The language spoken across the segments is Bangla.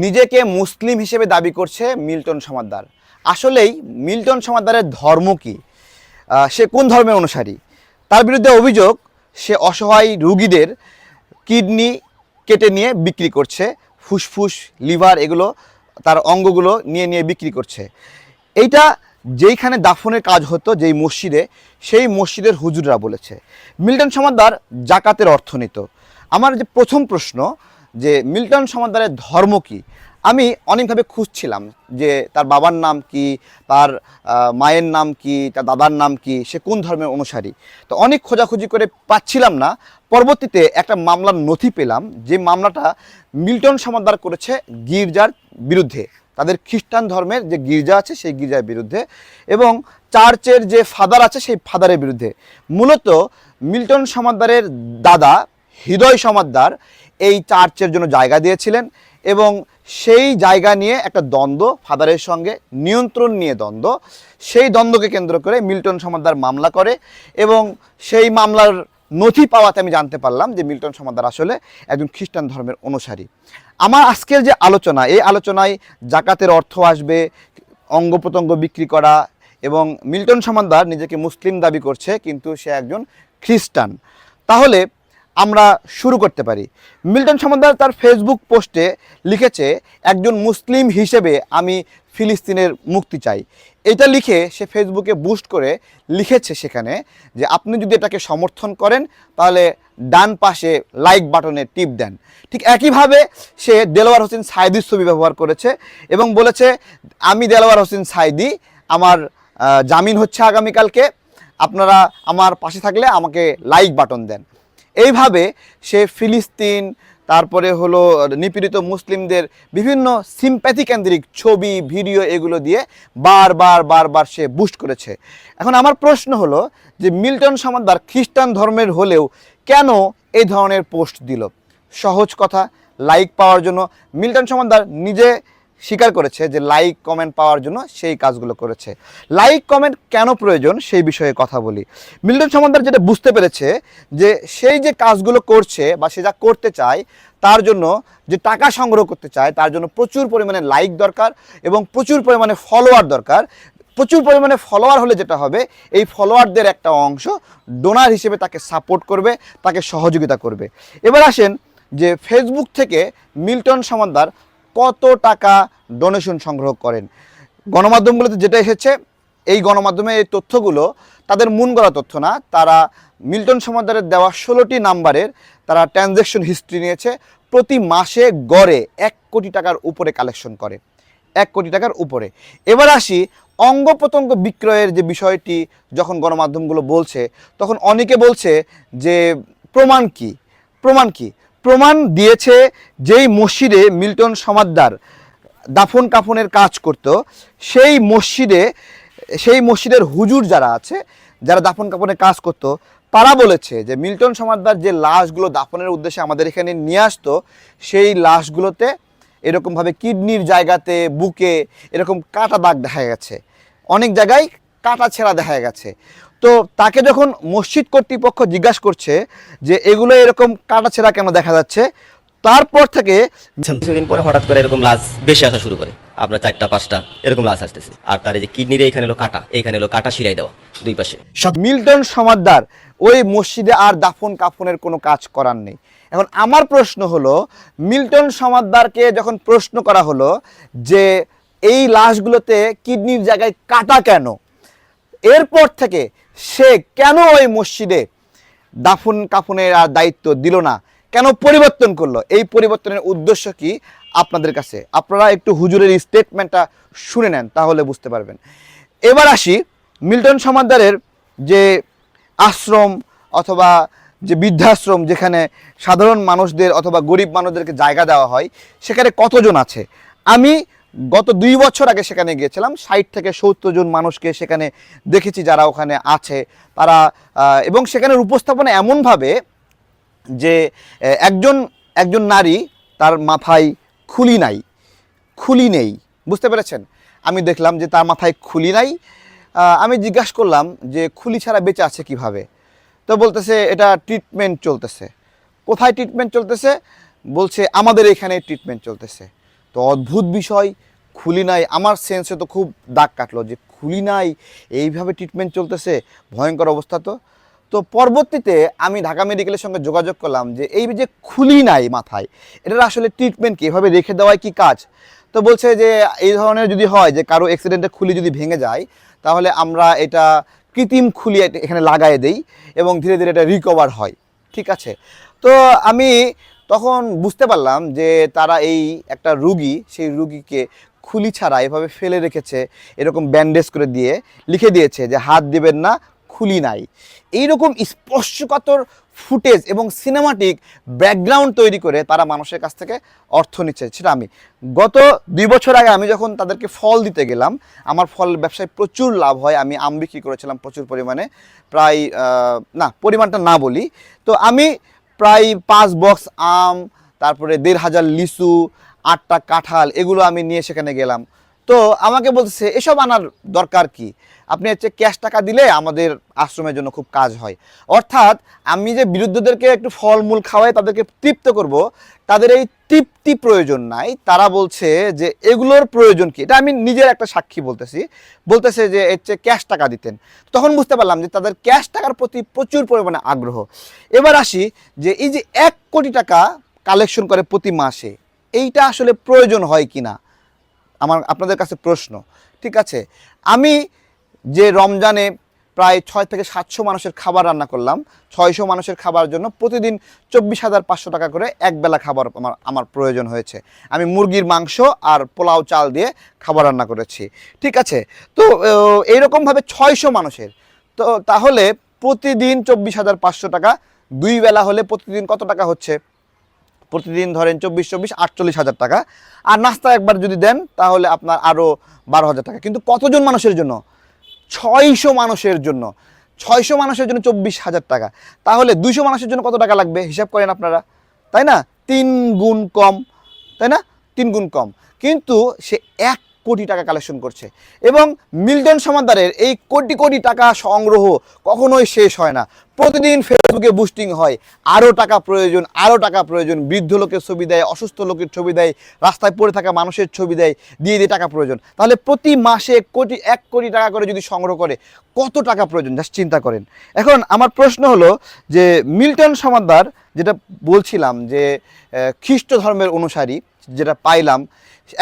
নিজেকে মুসলিম হিসেবে দাবি করছে মিল্টন সমাদ্দার। আসলেই মিল্টন সমাদ্দারের ধর্ম কি? সে কোন ধর্মের অনুসারী? তার বিরুদ্ধে অভিযোগ, সে অসহায় রুগীদের কিডনি কেটে নিয়ে বিক্রি করছে, ফুসফুস, লিভার এগুলো, তার অঙ্গগুলো নিয়ে নিয়ে বিক্রি করছে। এইটা যেইখানে দাফনের কাজ হতো, যেই মসজিদে, সেই মসজিদের হুজুররা বলেছে। মিল্টন সমাদ্দার জাকাতের অর্থ নিত। আমার যে প্রথম প্রশ্ন যে মিল্টন সমাদারের ধর্ম কি? আমি অনেকভাবে খুঁজছিলাম যে তার বাবার নাম কি, তার মায়ের নাম কি, তার দাদার নাম কি, সে কোন ধর্মের অনুসারী। তো অনেক খোঁজাখুঁজি করে পাচ্ছিলাম না। পরবর্তীতে একটা মামলার নথি পেলাম যে মামলাটা মিল্টন সমাদার করেছে গির্জার বিরুদ্ধে। তাদের খ্রিস্টান ধর্মের যে গির্জা আছে সেই গির্জার বিরুদ্ধে এবং চার্চের যে ফাদার আছে সেই ফাদারের বিরুদ্ধে। মূলত মিল্টন সমাদারের দাদা, হৃদয় সমাদ্দার এই চার্চের জন্য জায়গা দিয়েছিলেন এবং সেই জায়গা নিয়ে একটা দ্বন্দ্ব ফাদারের সঙ্গে নিয়ন্ত্রণ নিয়ে দ্বন্দ্ব। সেই দ্বন্দ্বকে কেন্দ্র করে মিল্টন সমাদ্দার মামলা করে এবং সেই মামলার নথি পাওয়াতে আমি জানতে পারলাম যে মিল্টন সমাদ্দার আসলে একজন খ্রিস্টান ধর্মের অনুসারী। আমার আজকের যে আলোচনা, এই আলোচনায় জাকাতের অর্থ আসবে, অঙ্গ প্রত্যঙ্গ বিক্রি করা এবং মিল্টন সমাদ্দার নিজেকে মুসলিম দাবি করছে, কিন্তু সে একজন খ্রিস্টান। তাহলে আমরা শুরু করতে পারি। মিল্টন সমাদ্দার তার ফেসবুক পোস্টে লিখেছে, একজন মুসলিম হিসেবে আমি ফিলিস্তিনের মুক্তি চাই। এটা লিখে সে ফেসবুকে বুস্ট করে লিখেছে সেখানে যে, আপনি যদি এটাকে সমর্থন করেন, তাহলে ডান পাশে লাইক বাটনে টিপ দেন। ঠিক একইভাবে সে দেলোয়ার হোসেন সাইদির ছবি ব্যবহার করেছে এবং বলেছে, আমি দেলোয়ার হোসেন সাইদি আমার জামিন হচ্ছে আগামীকালকে। আপনারা আমার পাশে থাকলে আমাকে লাইক বাটন দেন। এইভাবে সে ফিলিস্তিন, তারপরে হলো নিপীড়িত মুসলিমদের বিভিন্ন সিম্প্যাথি কেন্দ্রিক ছবি ভিডিও এগুলো দিয়ে বারবার বারবার সে বুস্ট করেছে। এখন আমার প্রশ্ন হলো যে মিল্টন সমাদ্দার খ্রিস্টান ধর্মের হলেও কেন এই ধরনের পোস্ট দিল? সহজ কথা লাইক পাওয়ার জন্য। মিল্টন সমাদ্দার নিজে স্বীকার করেছে যে লাইক কমেন্ট পাওয়ার জন্য সেই কাজগুলো করেছে। লাইক কমেন্ট কেন প্রয়োজন সেই বিষয়ে কথা বলি। মিল্টন সমাদ্দার যেটা বুঝতে পেরেছে যে সেই যে কাজগুলো করছে বা সে যা করতে চায়, তার জন্য যে টাকা সংগ্রহ করতে চায়, তার জন্য প্রচুর পরিমাণে লাইক দরকার এবং প্রচুর পরিমাণে ফলোয়ার দরকার। প্রচুর পরিমাণে ফলোয়ার হলে যেটা হবে, এই ফলোয়ারদের একটা অংশ ডোনার হিসেবে তাকে সাপোর্ট করবে, তাকে সহযোগিতা করবে। এবার আসেন যে ফেসবুক থেকে মিল্টন সমাদ্দার কত টাকা ডোনেশন সংগ্রহ করেন? গণমাধ্যমগুলোতে যেটা এসেছে, এই গণমাধ্যমে এই তথ্যগুলো তাদের মন গড়া তথ্য না। তারা মিল্টন সমাদ্দারের দেওয়া ষোলোটি নাম্বারের তারা ট্রানজ্যাকশন হিস্ট্রি নিয়েছে। প্রতি মাসে গড়ে এক কোটি টাকার উপরে কালেকশন করে। এক কোটি টাকার উপরে। এবার আসি অঙ্গ প্রত্যঙ্গ বিক্রয়ের যে বিষয়টি যখন গণমাধ্যমগুলো বলছে, তখন অনেকে বলছে যে, প্রমাণ কি? প্রমাণ কি? প্রমাণ দিয়েছে যেই মসজিদে মিল্টন সমাদ্দার দাফন কাফনের কাজ করত, সেই মসজিদে, সেই মসজিদের হুজুর যারা আছে, যারা দাফন কাফনের কাজ করত, তারা বলেছে যে মিল্টন সমাদ্দার যে লাশগুলো দাফনের উদ্দেশ্যে আমাদের এখানে নিয়ে আসতো, সেই লাশগুলোতে এরকমভাবে কিডনির জায়গাতে, বুকে এরকম কাটা দাগ দেখা গেছে। অনেক জায়গায় কাটা ছেঁড়া দেখা গেছে। তো তাকে যখন মসজিদ কর্তৃপক্ষ জিজ্ঞাসা করছে যে এগুলো এরকম কাটা ছেঁড়া কেন দেখা যাচ্ছে তারপর থেকে কিছুদিন পরে হঠাৎ করে এরকম লাশ বেশি আসা শুরু করে। আপনার চারটা পাঁচটা এরকম লাশ আসতেছে। আর তার এই যে কিডনির এখানে হলো কাটা এখানে হলো কাটা শিরাই দেওয়া দুই পাশে। সব মিল্টন সমাদ্দার ওই মসজিদে আর দাফন কাফনের কোনো কাজ করার নেই। এখন আমার প্রশ্ন হলো মিল্টন সমাদ্দারকে যখন প্রশ্ন করা হলো যে এই লাশগুলোতে কিডনির জায়গায় কাটা কেন এরপর থেকে সে কেন ওই মসজিদে দাফন কাফনের আর দায়িত্ব দিল না? কেন পরিবর্তন করল? এই পরিবর্তনের উদ্দেশ্য কি আপনাদের কাছে? আপনারা একটু হুজুরের স্টেটমেন্টটা শুনে নেন, তাহলে বুঝতে পারবেন। এবার আসি মিল্টন সমাদ্দারের যে আশ্রম অথবা যে বৃদ্ধাশ্রম যেখানে সাধারণ মানুষদের অথবা গরিব মানুষদেরকে জায়গা দেওয়া হয়, সেখানে কতজন আছে? আমি গত দুই বছর আগে সেখানে গিয়েছিলাম, ষাট থেকে সত্তর জন মানুষকে সেখানে দেখেছি যারা ওখানে আছে। তারা এবং সেখানের উপস্থাপনা এমনভাবে যে একজন একজন নারী তার মাথায় খুলি নাই, খুলি নেই। বুঝতে পেরেছেন? আমি দেখলাম যে তার মাথায় খুলি নাই। আমি জিজ্ঞাসা করলাম যে খুলি ছাড়া বেঁচে আছে কীভাবে? তো বলতেছে, এটা ট্রিটমেন্ট চলতেছে। কোথায় ট্রিটমেন্ট চলতেছে? বলছে, আমাদের এখানে ট্রিটমেন্ট চলতেছে। তো অদ্ভুত বিষয় খুলি নাই আমার সেন্সে তো খুব দাগ কাটলো যে খুলি নাই এইভাবে ট্রিটমেন্ট চলতেছে, ভয়ঙ্কর অবস্থা তো। তো পরবর্তীতে আমি ঢাকা মেডিকেলের সঙ্গে যোগাযোগ করলাম যে এই যে খুলি নাই মাথায়, এটার আসলে ট্রিটমেন্ট কি? এভাবে রেখে দেওয়ায় কি কাজ? তো বলছে যে এই ধরনের যদি হয় যে কারও অ্যাক্সিডেন্টে খুলি যদি ভেঙে যায়, তাহলে আমরা এটা কৃত্রিম খুলি এখানে লাগাই দেই এবং ধীরে ধীরে এটা রিকভার হয়। ঠিক আছে? তো আমি তখন বুঝতে পারলাম যে তারা এই একটা রুগী, সেই রুগীকে খুলি ছাড়া এভাবে ফেলে রেখেছে, এরকম ব্যান্ডেজ করে দিয়ে লিখে দিয়েছে যে হাত দিবেন না, খুলি নাই। এইরকম স্পর্শকাতর ফুটেজ এবং সিনেমাটিক ব্যাকগ্রাউন্ড তৈরি করে তারা মানুষের কাছ থেকে অর্থ নিচ্ছে। সেটা আমি গত দুই বছর আগে আমি যখন তাদেরকে ফল দিতে গেলাম, আমার ফল ব্যবসায় প্রচুর লাভ হয়, আমি আম বিক্রি করেছিলাম প্রচুর পরিমাণে। প্রায় না, পরিমাণটা না বলি। তো আমি প্রায় পাঁচ বক্স আম, তারপরে দেড় হাজার লিচু, আটটা কাঁঠাল, এগুলো আমি নিয়ে সেখানে গেলাম। তো আমাকে বলতেছে, এসব আনার দরকার কি? আপনি হচ্ছে ক্যাশ টাকা দিলে আমাদের আশ্রমের জন্য খুব কাজ হয়। অর্থাৎ আমি যে বিরুদ্ধদেরকে একটু ফলমূল খাওয়াই, তাদেরকে তৃপ্ত করব, তাদের এই তৃপ্তি প্রয়োজন নাই। তারা বলছে যে, এগুলোর প্রয়োজন কি? এটা আমি নিজের একটা সাক্ষী বলতেছি। বলতেছে যে, এর চেয়ে ক্যাশ টাকা দিতেন। তখন বুঝতে পারলাম যে, তাদের ক্যাশ টাকার প্রতি প্রচুর পরিমাণে আগ্রহ। এবার আসি যে, এই যে এক কোটি টাকা কালেকশন করে প্রতি মাসে, এইটা আসলে প্রয়োজন হয় কি না আমার, আপনাদের কাছে প্রশ্ন। ঠিক আছে? আমি যে রমজানে প্রায় ছয় থেকে সাতশো মানুষের খাবার রান্না করলাম, ছয়শো মানুষের খাবার জন্য প্রতিদিন চব্বিশ হাজার পাঁচশো টাকা করে একবেলা খাবার আমার আমার প্রয়োজন হয়েছে। আমি মুরগির মাংস আর পোলাও চাল দিয়ে খাবার রান্না করেছি। ঠিক আছে? তো এইরকমভাবে ছয়শো মানুষের। তো, তাহলে প্রতিদিন চব্বিশ হাজার পাঁচশো টাকা, দুই বেলা হলে প্রতিদিন কত টাকা হচ্ছে? প্রতিদিন ধরেন চব্বিশ চব্বিশ, আটচল্লিশ হাজার টাকা। আর নাস্তা একবার যদি দেন, তাহলে আপনার আরও বারো হাজার টাকা। কিন্তু কতজন মানুষের জন্য? ছয়শো মানুষের জন্য। ছয়শো মানুষের জন্য চব্বিশ হাজার টাকা। তাহলে দুইশো মানুষের জন্য কত টাকা লাগবে? হিসাব করেন আপনারা। তাই না? তিন গুণ কম। তাই না? তিন গুণ কম। কিন্তু সে এক কোটি টাকা কালেকশন করছে। এবং মিল্টন সমাদারের এই কোটি কোটি টাকা সংগ্রহ কখনোই শেষ হয় না। প্রতিদিন ফেসবুকে বুস্টিং হয়। আরও টাকা প্রয়োজন আরও টাকা প্রয়োজন। বৃদ্ধ লোকের ছবি দেয়, অসুস্থ লোকের ছবি দেয়, রাস্তায় পড়ে থাকা মানুষের ছবি দেয়, দিয়ে দিয়ে টাকা প্রয়োজন। তাহলে প্রতি মাসে কোটি, এক কোটি টাকা করে যদি সংগ্রহ করে, কত টাকা প্রয়োজন? জাস্ট চিন্তা করেন। এখন আমার প্রশ্ন হলো যে, মিল্টন সমাদার যেটা বলছিলাম যে খ্রিস্ট ধর্মের অনুসারী যেটা পাইলাম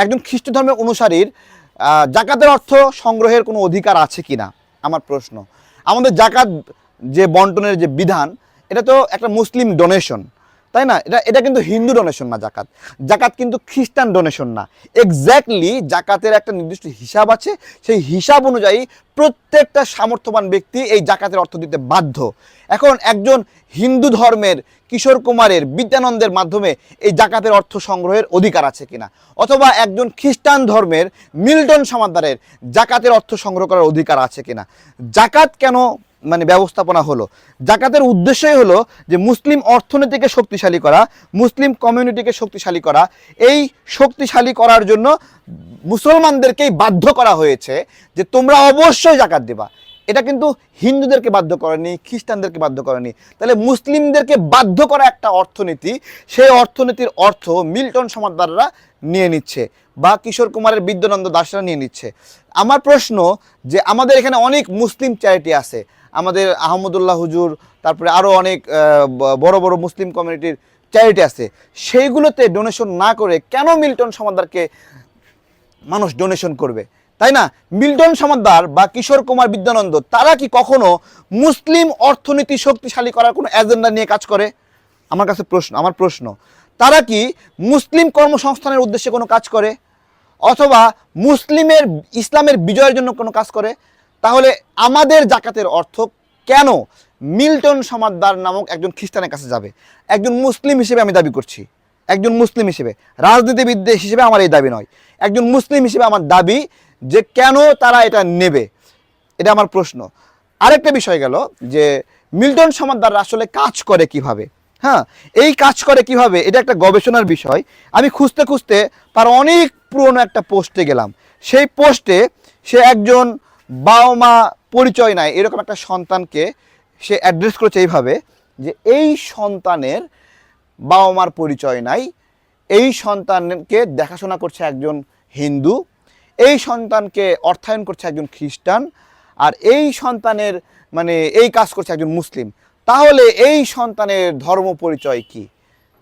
একজন খ্রিস্ট ধর্মের অনুসারীর জাকাতের অর্থ সংগ্রহের কোনো অধিকার আছে কি না আমার প্রশ্ন। আমাদের জাকাত যে বন্টনের যে বিধান, এটা তো একটা মুসলিম ডোনেশন। তাই না? এটা এটা কিন্তু হিন্দু ডোনেশন না জাকাত। জাকাত কিন্তু খ্রিস্টান ডোনেশন না। এক্স্যাক্টলি জাকাতের একটা নির্দিষ্ট হিসাব আছে। সেই হিসাব অনুযায়ী প্রত্যেকটা সামর্থ্যবান ব্যক্তি এই জাকাতের অর্থ দিতে বাধ্য। এখন একজন হিন্দু ধর্মের, কিশোর কুমারের, বিদ্যানন্দের মাধ্যমে এই জাকাতের অর্থ সংগ্রহের অধিকার আছে কিনা? অথবা একজন খ্রিস্টান ধর্মের, মিল্টন সমাদারের জাকাতের অর্থ সংগ্রহ করার অধিকার আছে কিনা? জাকাত কেন মানে ব্যবস্থাপনা হলো। জাকাতের উদ্দেশ্যই হলো যে মুসলিম অর্থনীতিকে শক্তিশালী করা, মুসলিম কমিউনিটিকে শক্তিশালী করা। এই শক্তিশালী করার জন্য মুসলমানদেরকেই বাধ্য করা হয়েছে যে তোমরা অবশ্যই জাকাত দেবা। এটা কিন্তু হিন্দুদেরকে বাধ্য করেনি, খ্রিস্টানদেরকে বাধ্য করেনি। তাহলে মুসলিমদেরকে বাধ্য করা একটা অর্থনীতি, সেই অর্থনীতির অর্থ মিল্টন সমাদদাররা নিয়ে নিচ্ছে বা কিশোর কুমারের বিদ্যানন্দ দাসরা নিয়ে নিচ্ছে। আমার প্রশ্ন যে আমাদের এখানে অনেক মুসলিম চ্যারিটি আছে আমাদের আহমদুল্লাহ হুজুর, তারপরে আরও অনেক বড় বড় মুসলিম কমিউনিটির চ্যারিটি আছে। সেইগুলোতে ডোনেশন না করে কেন মিল্টন সমাদদারকে মানুষ ডোনেশন করবে? তাই না? মিল্টন সমাদার বা কিশোর কুমার বিদ্যানন্দ, তারা কি কখনো মুসলিম অর্থনীতি শক্তিশালী করার কোনো এজেন্ডা নিয়ে কাজ করে? আমার কাছে প্রশ্ন, আমার প্রশ্ন। তারা কি মুসলিম কর্মসংস্থানের উদ্দেশ্যে কোনো কাজ করে? অথবা মুসলিমের, ইসলামের বিজয়ের জন্য কোনো কাজ করে? তাহলে আমাদের জাকাতের অর্থ কেন মিল্টন সমাদ্দার নামক একজন খ্রিস্টানের কাছে যাবে? একজন মুসলিম হিসেবে আমি দাবি করছি। একজন মুসলিম হিসেবে। রাজনীতিবিদ হিসেবে আমার এই দাবি নয়। একজন মুসলিম হিসেবে আমার দাবি যে কেন তারা এটা নেবে? এটা আমার প্রশ্ন। আরেকটা বিষয় গেল যে মিল্টন সমাদ্দার আসলে কাজ করে কীভাবে? হ্যাঁ এই কাজ করে কীভাবে? এটা একটা গবেষণার বিষয়। আমি খুঁজতে খুঁজতে তার অনেক পুরনো একটা পোস্টে গেলাম। সেই পোস্টে সে একজন বাবা মা পরিচয় নাই, এরকম একটা সন্তানকে সে অ্যাড্রেস করেছে এইভাবে যে এই সন্তানের বাবা মার পরিচয় নাই, এই সন্তানকে দেখাশোনা করছে একজন হিন্দু, এই সন্তানকে অর্থায়ন করছে একজন খ্রিস্টান, আর এই সন্তানের মানে এই কাজ করছে একজন মুসলিম। তাহলে এই সন্তানের ধর্ম পরিচয় কি?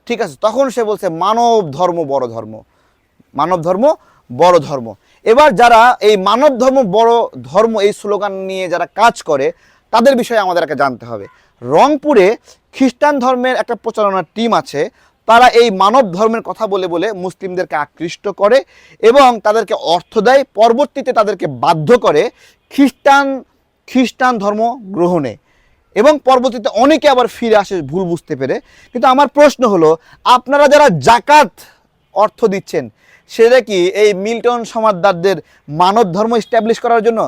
ঠিক আছে, তখন সে বলছে মানব ধর্ম, বড় ধর্ম। মানব ধর্ম, বড় ধর্ম। এবার যারা এই মানব ধর্ম বড় ধর্ম এই স্লোগান নিয়ে যারা কাজ করে, তাদের বিষয়ে আমাদেরকে জানতে হবে। রংপুরে খ্রিস্টান ধর্মের একটা প্রচারণার টিম আছে, তারা এই মানব ধর্মের কথা বলে বলে মুসলিমদেরকে আকৃষ্ট করে এবং তাদেরকে অর্থ দেয়, পরবর্তীতে তাদেরকে বাধ্য করে খ্রিস্টান খ্রিস্টান ধর্ম গ্রহণে। এবং পরবর্তীতে অনেকে আবার ফিরে আসে ভুল বুঝতে পেরে। কিন্তু আমার প্রশ্ন হলো, আপনারা যারা জাকাত অর্থ দিচ্ছেন সেটা কি এই মিল্টন সমাজদারদের মানব ধর্ম স্ট্যাবলিশ করার জন্য।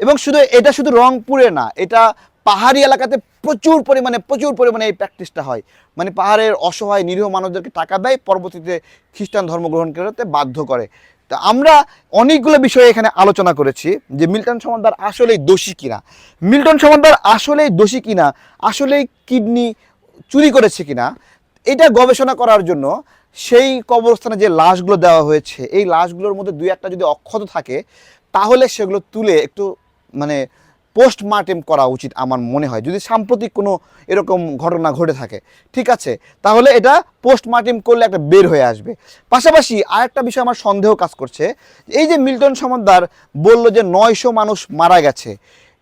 এবং শুধু এটা শুধু রংপুরে না, এটা পাহাড়ি এলাকাতে প্রচুর পরিমাণে প্রচুর পরিমাণে এই প্র্যাকটিসটা হয়। মানে পাহাড়ের অসহায় নিরীহ মানুষদেরকে টাকা দেয়, পরবর্তীতে খ্রিস্টান ধর্ম গ্রহণ করতে বাধ্য করে। তা আমরা অনেকগুলো বিষয়ে এখানে আলোচনা করেছি যে মিল্টন সমাদার আসলেই দোষী কিনা। মিল্টন সমাদার আসলেই দোষী কিনা, আসলেই কিডনি চুরি করেছে কিনা, এটা গবেষণা করার জন্য সেই কবরস্থানে যে লাশগুলো দেওয়া হয়েছে, এই লাশগুলোর মধ্যে দুই একটা যদি অক্ষত থাকে, তাহলে সেগুলো তুলে একটু মানে পোস্টমার্টেম করা উচিত আমার মনে হয়। যদি সাম্প্রতিক কোনো এরকম ঘটনা ঘটে থাকে, ঠিক আছে? তাহলে এটা পোস্টমার্টেম করলে একটা বের হয়ে আসবে। পাশাপাশি আরেকটা বিষয় আমার সন্দেহ কাজ করছে, এই যে মিল্টন সমাদ্দার বলল যে নয়শো মানুষ মারা গেছে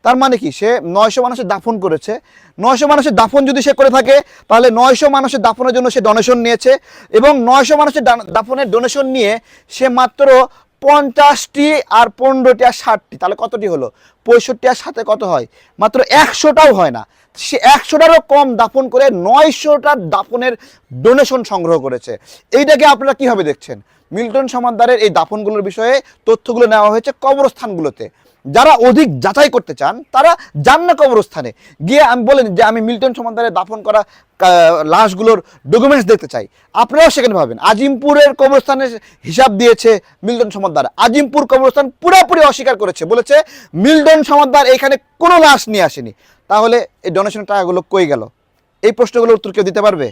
তার মানে কি? সে নয়শো মানুষের দাফন করেছে। নয়শো মানুষের দাফন যদি সে করে থাকে, তাহলে নয়শো মানুষের দাফনের জন্য সে ডোনেশন নিয়েছে এবং নয়শো মানুষের দাফনের ডোনেশন নিয়ে সে মাত্র পঞ্চাশটি আর পনেরোটি আর ষাটটি, তাহলে কতটি হলো? পঁয়ষট্টি আর সাথে কত হয়? মাত্র একশোটাও হয় না। সে একশোটারও কম দাফন করে নয়শোটার দাফনের ডোনেশন সংগ্রহ করেছে। এইটাকে আপনারা কীভাবে দেখছেন? মিল্টন সমাদ্দারের এই দাফনগুলোর বিষয়ে তথ্যগুলো নেওয়া হয়েছে কবরস্থানগুলোতে। যারা অধিক যাচাই করতে চান, তারা যান না কবরস্থানে। গিয়ে আমি বলেন যে, আমি মিল্টন সমাদারে দাফন করা লাশগুলোর ডকুমেন্টস দেখতে চাই। আপনারাও সেখানে ভাবেন আজিমপুরের কবরস্থানের হিসাব দিয়েছে মিল্টন সমাদার আজিমপুর কবরস্থান পুরোপুরি অস্বীকার করেছে। বলেছে, মিল্টন সমাদার এখানে কোনো লাশ নিয়ে আসেনি। তাহলে এই ডোনেশনের টাকাগুলো কই গেল? এই প্রশ্নগুলোর উত্তর কেউ দিতে পারবে?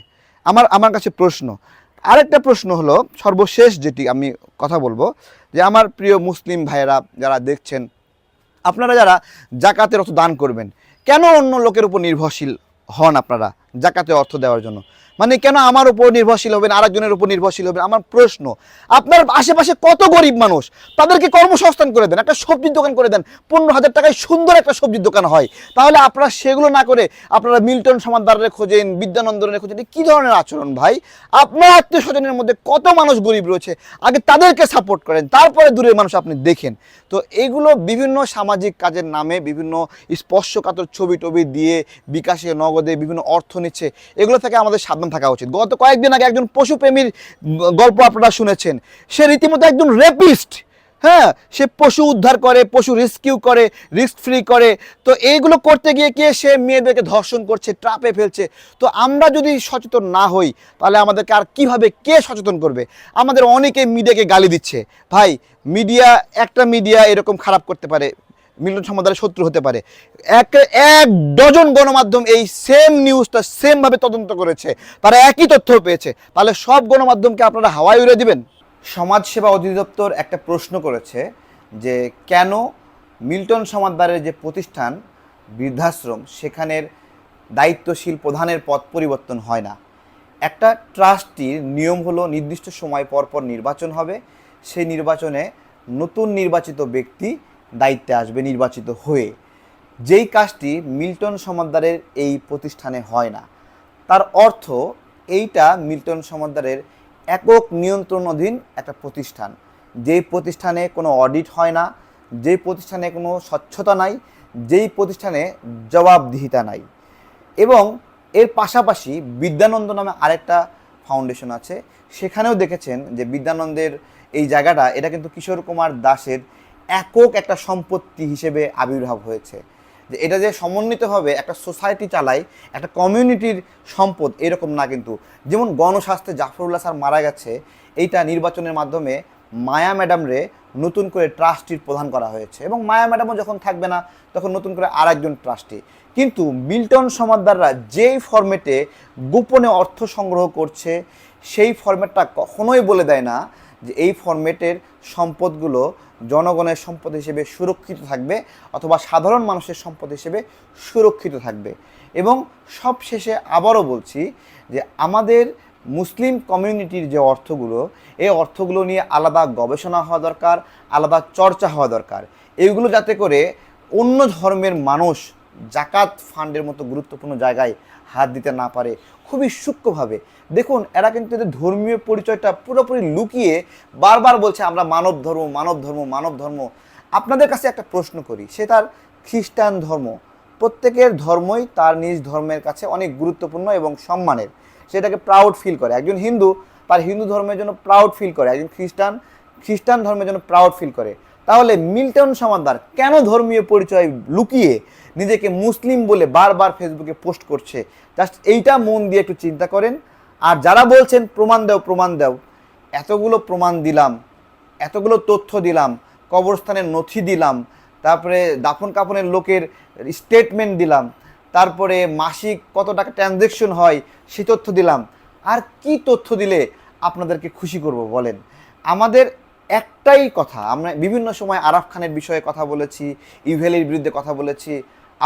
আমার আমার কাছে প্রশ্ন। আরেকটা প্রশ্ন হলো, সর্বশেষ যেটি আমি কথা বলব, যে আমার প্রিয় মুসলিম ভাইয়েরা যারা দেখছেন আপনারা যারা জাকাতের অর্থ দান করবেন কেন অন্য লোকের উপর নির্ভরশীল হন আপনারা? জাকাতে অর্থ দেওয়ার জন্য। মানে কেন আমার উপর নির্ভরশীল হবেন, আরেকজনের উপর নির্ভরশীল হবেন? আমার প্রশ্ন, আপনার আশেপাশে কত গরিব মানুষ? তাদেরকে কর্মসংস্থান করে দেন, একটা সবজির দোকান করে দেন, পনেরো হাজার টাকায় সুন্দর একটা সবজির দোকান হয়। তাহলে আপনারা সেগুলো না করে আপনারা মিল্টন সমাদদারের খোঁজেন বিদ্যানন্দনের খোঁজেন কি ধরনের আচরণ ভাই? আপনার আত্মীয় স্বজনের মধ্যে কত মানুষ গরিব রয়েছে? আগে তাদেরকে সাপোর্ট করেন, তারপরে দূরের মানুষ আপনি দেখেন। তো এগুলো বিভিন্ন সামাজিক কাজের নামে বিভিন্ন স্পর্শকাতর ছবি টবি দিয়ে বিকাশে, নগদে বিভিন্ন অর্থ নিচ্ছে, এগুলো থেকে আমাদের সাবধান থাকা উচিত। গত কয়েকদিন আগে একজন পশুপ্রেমীর গল্প আপনারা শুনেছেন। সে রীতিমতো একজন রেপিস্ট হ্যাঁ? সে পশু উদ্ধার করে, পশু রেস্কিউ করে রিস্ক ফ্রি করে। তো এইগুলো করতে গিয়ে কে? সে মেয়েদেরকে ধর্ষণ করছে ট্রাপে ফেলছে। তো আমরা যদি সচেতন না হই, তাহলে আমাদেরকে আর কীভাবে কে সচেতন করবে? আমাদের অনেকে মিডিয়াকে গালি দিচ্ছে। ভাই, মিডিয়া, একটা মিডিয়া এরকম খারাপ করতে পারে। মিল্টন সমাদারের শত্রু হতে পারে। এক এক ডজন গণমাধ্যম এই সেম নিউজটা সেমভাবে তদন্ত করেছে। তারা একই তথ্য পেয়েছে। তাহলে সব গণমাধ্যমকে আপনারা হাওয়ায় উড়ে দিবেন? সমাজসেবা অধিদপ্তর একটা প্রশ্ন করেছে যে, কেন মিল্টন সমাদদারের যে প্রতিষ্ঠান, বৃদ্ধাশ্রম, সেখানের দায়িত্বশীল প্রধানের পদ পরিবর্তন হয় না। একটা ট্রাস্টির নিয়ম হলো নির্দিষ্ট সময় পর পর নির্বাচন হবে। সেই নির্বাচনে নতুন নির্বাচিত ব্যক্তি দায়িত্বে আসবে নির্বাচিত হয়ে। যেই কাজটি মিল্টন সমাদ্দারের এই প্রতিষ্ঠানে হয় না। তার অর্থ এইটা মিল্টন সমাদ্দারের একক নিয়ন্ত্রণাধীন একটা প্রতিষ্ঠান। যেই প্রতিষ্ঠানে কোনো অডিট হয় না, যেই প্রতিষ্ঠানে কোনো স্বচ্ছতা নাই, যেই প্রতিষ্ঠানে জবাবদিহিতা নাই। এবং এর পাশাপাশি বিদ্যানন্দ নামে আরেকটা ফাউন্ডেশন আছে। সেখানেও দেখেছেন যে বিদ্যানন্দের এই জায়গাটা, এটা কিন্তু কিশোর কুমার দাসের একক একটা সম্পত্তি হিসেবে আবির্ভাব হয়েছে। যে এটা যে সমন্বিতভাবে একটা সোসাইটি চালায়, একটা কমিউনিটির সম্পদ এরকম না কিন্তু। যেমন গণস্বাস্থ্যে জাফরুল্লাহ স্যার মারা গেছে, এইটা নির্বাচনের মাধ্যমে মায়া ম্যাডামরে নতুন করে ট্রাস্টির প্রধান করা হয়েছে। এবং মায়া ম্যাডামও যখন থাকবে না, তখন নতুন করে আর একজন ট্রাস্টি। কিন্তু মিল্টন সমাদ্দাররা যেই ফরম্যাটে গোপনে অর্থ সংগ্রহ করছে, সেই ফরম্যাটটা কখনোই বলে দেয় না। যে এই ফরম্যাটের সম্পদগুলো জনগণের সম্পদ হিসেবে সুরক্ষিত থাকবে অথবা সাধারণ মানুষের সম্পদ হিসেবে সুরক্ষিত থাকবে। এবং সব শেষে আবারও বলছি যে আমাদের মুসলিম কমিউনিটির যে অর্থগুলো, এই অর্থগুলো নিয়ে আলাদা গবেষণা হওয়া দরকার, আলাদা চর্চা হওয়া দরকার। এইগুলো যাতে করে অন্য ধর্মের মানুষ জাকাত ফান্ডের মতো গুরুত্বপূর্ণ জায়গায় হাত দিতে না পারে, খুবই সূক্ষ্মভাবে। দেখুন, এরা কিন্তু এদের ধর্মীয় পরিচয়টা পুরোপুরি লুকিয়ে বারবার বলছে, আমরা মানব ধর্ম মানব ধর্ম মানব ধর্ম। আপনাদের কাছে একটা প্রশ্ন করি, সে তার খ্রিস্টান ধর্ম। প্রত্যেকের ধর্মই তার নিজ ধর্মের কাছে অনেক গুরুত্বপূর্ণ এবং সম্মানের। সেটাকে প্রাউড ফিল করে। একজন হিন্দু, তার হিন্দু ধর্মের জন্য প্রাউড ফিল করে। একজন খ্রিস্টান খ্রিস্টান ধর্মের জন্য প্রাউড ফিল করে। তাহলে মিল্টন সমাদার কেন ধর্মীয় পরিচয় লুকিয়ে নিজেকে মুসলিম বলে বারবার ফেসবুকে পোস্ট করছে। জাস্ট এইটা মন দিয়ে একটু চিন্তা করেন। আর যারা বলছেন, প্রমাণ দাও প্রমাণ দাও। এতগুলো প্রমাণ দিলাম, এতগুলো তথ্য দিলাম, কবরস্থানের নথি দিলাম, তারপরে দাফন কাফনের লোকের স্টেটমেন্ট দিলাম, তারপরে মাসিক কত টাকা ট্রানজ্যাকশন হয়, সে তথ্য দিলাম। আর কি তথ্য দিলে আপনাদেরকে খুশি করব বলেন? আমাদের একটাই কথা, আমরা বিভিন্ন সময় আরাফ খানের বিষয়ে কথা বলেছি ইভেলের বিরুদ্ধে কথা বলেছি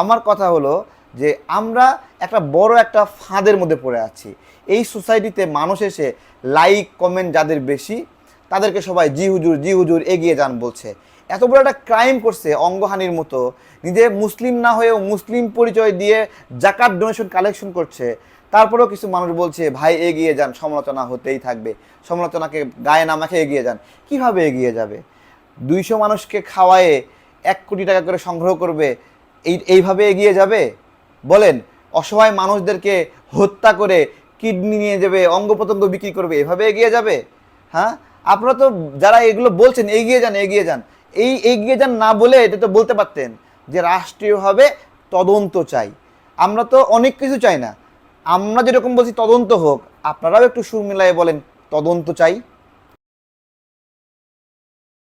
আমার কথা হলো যে আমরা একটা বড় একটা ফাঁদের মধ্যে পড়ে আছি। এই সোসাইটিতে মানুষ এসে লাইক, কমেন্ট যাদের বেশি, তাদেরকে সবাই জি হুজুর জি হুজুর এগিয়ে যান বলছে। এত বড় একটা ক্রাইম করছে অঙ্গহানির মতো। নিজে মুসলিম না হয়েও মুসলিম পরিচয় দিয়ে জাকাত ডোনেশন কালেকশন করছে। তারপরেও কিছু মানুষ বলছে, ভাই, এগিয়ে যান, সমালোচনা হতেই থাকবে। সমালোচনাকে গায়ে না মাখে এগিয়ে যান। কীভাবে এগিয়ে যাবে? দুইশো মানুষকে খাওয়ায়ে এক কোটি টাকা করে সংগ্রহ করবে এই এইভাবে এগিয়ে যাবে? বলেন, অসহায় মানুষদেরকে হত্যা করে কিডনি নিয়ে যাবে অঙ্গ প্রত্যঙ্গ বিক্রি করবে, এভাবে এগিয়ে যাবে? হ্যাঁ? আপনারা তো যারা এগুলো বলছেন, এগিয়ে যান এগিয়ে যান। এই এগিয়ে যান না বলে এটা তো বলতে পারতেন যে রাষ্ট্রীয়ভাবে তদন্ত চাই। আমরা তো অনেক কিছু চাই না। আমরা যেরকম বলছি তদন্ত হোক, আপনারাও একটু সুর মিলায়ে বলেন, তদন্ত চাই।